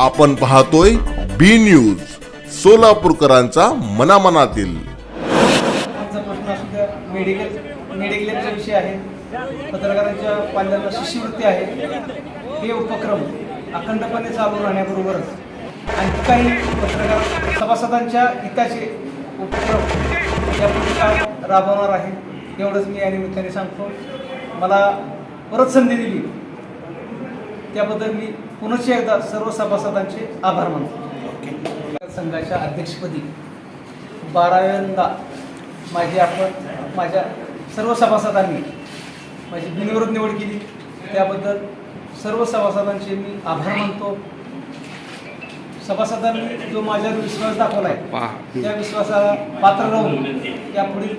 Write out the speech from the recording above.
आपण पाहतोय बी news सोलापूरकरांचा मनामनातील. Medical मेडिक्लेमचा विषय आहे. पत्रकारांच्या पाल्यांना शिष्यवृत्ती आहे. हे उपक्रम अखंडपणे चालू राहण्याबरोबरच आणखी काही पत्रकार सभासदांच्या हिताचे उपक्रम यापुढे काळात राबवणार आहे एवढंच मी या निमित्ताने सांगतो. मला परत संधी दिली. त्याबद्दल मी पुनश्च एकदा सर्व सभासदांचे आभार मानतो. संघाच्या अध्यक्षपदी बाराव्यांदा माझी आपण माझ्या सर्व सभासदांनी माझी बिनविरोध निवड केली. त्याबद्दल सर्व सभासदांचे मी आभार मानतो. सभासदांनी जो माझ्यावर विश्वास दाखवला आहे त्या विश्वासाला पात्र राहून यापुढील